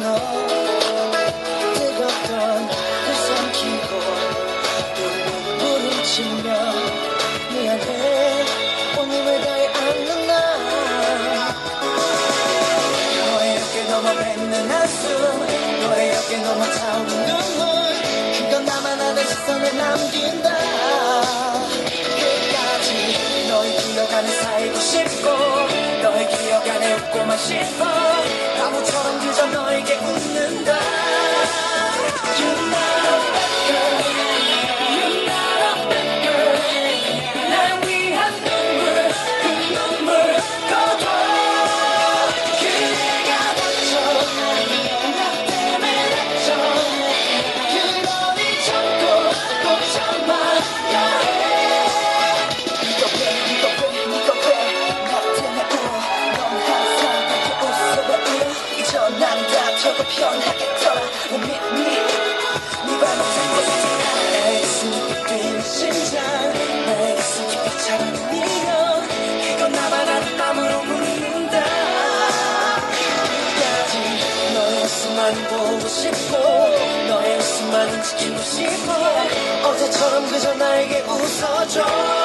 너. 뜨겁던 그 삼키고 또 눈물을 치며 미안해 오늘 왜 나의 않는 나 너의 어깨 넘어 뱉는 한숨 너의 어깨 넘어 차오른 눈물. 그건 나만 아는 시선을 남긴다. 끝까지 너의 기억 안에 살고 싶고 너의 기억 안에 웃고만 싶어. 바보처럼 그 저 너에게 웃는다 웃음만 보고 싶고 너의 웃음만 지키고 싶어. 어제처럼 그저 나에게 웃어줘